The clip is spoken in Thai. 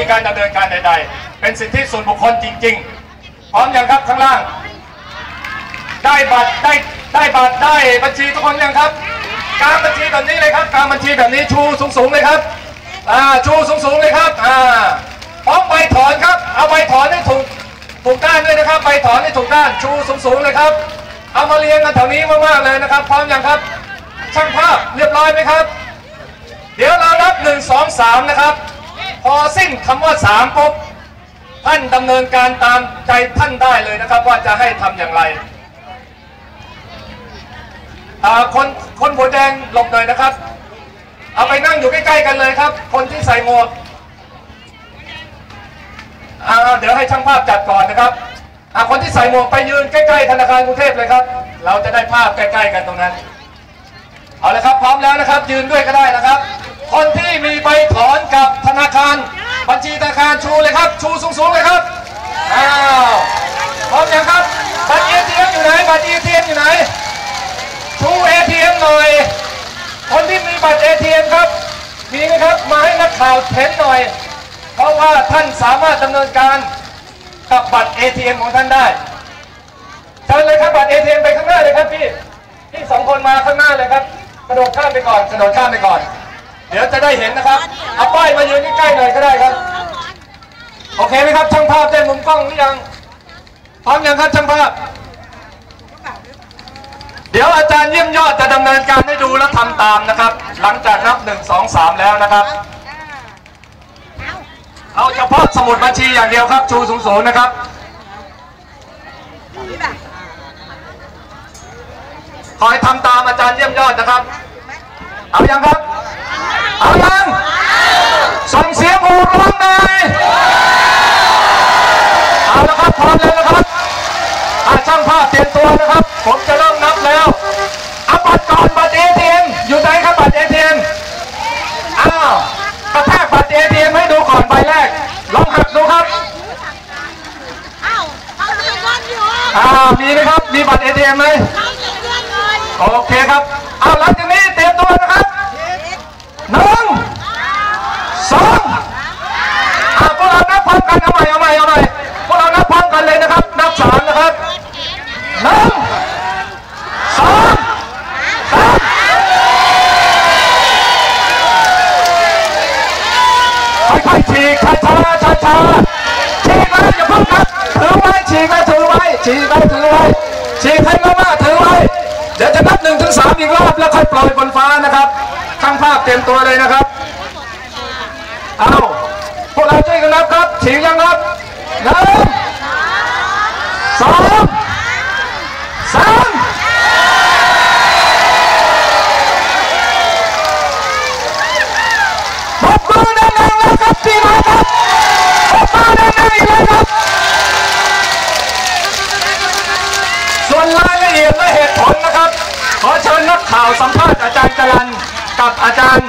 มีการดำเนินการใด ๆ เป็นสิทธิส่วนบุคคลจริง ๆ พร้อมยังครับข้างล่าง ได้บัตรได้ได้บัตรได้บัญชีทุกคนยังครับ กางบัญชีแบบนี้เลยครับ กางบัญชีแบบนี้ชูสูงๆเลยครับอ่าชูสูงๆเลยครับอ่าพร้อมใบถอนครับ เอาใบถอนให้ถูกถูกด้านด้วยนะครับใบถอนให้ถูกด้านชูสูงๆเลยครับ เอามาเรียงกันแถวนี้มากๆเลยนะครับ พร้อมยังครับ ช่างภาพเรียบร้อยไหมครับ เดี๋ยวเรานับหนึ่งสองสามนะครับ พอสิ้นคำว่าสามปุ๊บท่านดำเนินการตามใจท่านได้เลยนะครับ ว่าจะให้ทำอย่างไรคนคนหัวแดงหลบหน่อยนะครับ เอาไปนั่งอยู่ใกล้ๆกันเลยครับ คนที่ใส่หมวกเดี๋ยวให้ช่างภาพจัดก่อนนะครับคนที่ใส่หมวกไปยืนใกล้ๆธนาคารกรุงเทพเลยครับ เราจะได้ภาพใกล้ๆกันตรงนั้น เอาละครับพร้อมแล้วนะครับ ยืนด้วยก็ได้นะครับ คนที่มีใบถอน บัญชีธนาคารชูเลยครับ ชูสูงๆเลยครับ อ้าวพร้อมยังครับ บัตรเอทีเอ็มอยู่ไหน บัตรเอทีเอ็มอยู่ไหน ชู ATM หน่อย คนที่มีบัตร ATM ครับ มีไหมครับ มาให้นักข่าวเห็นหน่อย เพราะว่าท่านสามารถดำเนินการกับบัตร ATM ของท่านได้เชิญเลยครับบัตร ATM ไปข้างหน้าเลยครับพี่ พี่สองคนมาข้างหน้าเลยครับ กระโดดข้ามไปก่อน กระโดดข้ามไปก่อน เดี๋ยวจะได้เห็นนะครับ เอาป้ายมายืนใกล้ๆหน่อยก็ได้ครับ โอเคไหมครับช่างภาพได้มุมกล้องหรือยัง พร้อมยังครับช่างภาพ เดี๋ยวอาจารย์เยี่ยมยอดจะดำเนินการให้ดูและทำตามนะครับ หลังจากนับหนึ่งสองสามแล้วนะครับ เอาเฉพาะสมุดบัญชีอย่างเดียวครับ ชูสูงๆนะครับคอยทำตามอาจารย์เยี่ยมยอดนะครับ เอาอยังครับ เอายังส่งเสียงโห่ร้องหน่อยเอาละครับพร้อมแล้วนะครับอาช่างภาพเตรียมตัวนะครับ ผมจะเริ่มนับแล้วเอาบัตรก่อนบัตรเอทีเอ็มอยู่ไหนครับบัตรเอทีเอ็มอ้าวกระแทกบัตรเอทีเอ็มให้ดูก่อนใบแรก ลองหักดูครับอ้าวเขาเรียกวันอยู่อ่ามีไหมครับ มีบัตรเอทีเอ็มไหมเขาเรียกวันเลยโอเคครับเอาหลังจากนี้เตรียมตัวนะครับหนึ่งสองอ่าพวกเรานับพร้อมกันเอาใหม่เอาใหม่เอาใหม่พวกเรานับพร้อมกันเลยนะครับ นับสามนะครับหนึ่งสองสามค่อยๆฉีก ช้าช้าฉีกไว้อย่าเพิ่งนับถือไว้ฉีกไว้ถือไว้ฉีกไว้ถือไว้ฉีกให้มากๆถือไว้เดี๋ยวจะนับหนึ่งถึงสามอีกรอบแล้วค่อยปล่อยบนฟ้านะครับช่างภาพเตรียมตัวเลยนะครับเอาพวกเราช่วยกันนับครับฉีกยังครับหนึ่งสองสามปรบมือดังๆแล้วครับพี่น้องครับปรบมือดังๆอีกแล้วครับ ส่วนรายละเอียดและเหตุผลนะครับ ขอเชิญนักข่าวสัมภาษณ์อาจารย์จรันกับอาจารย์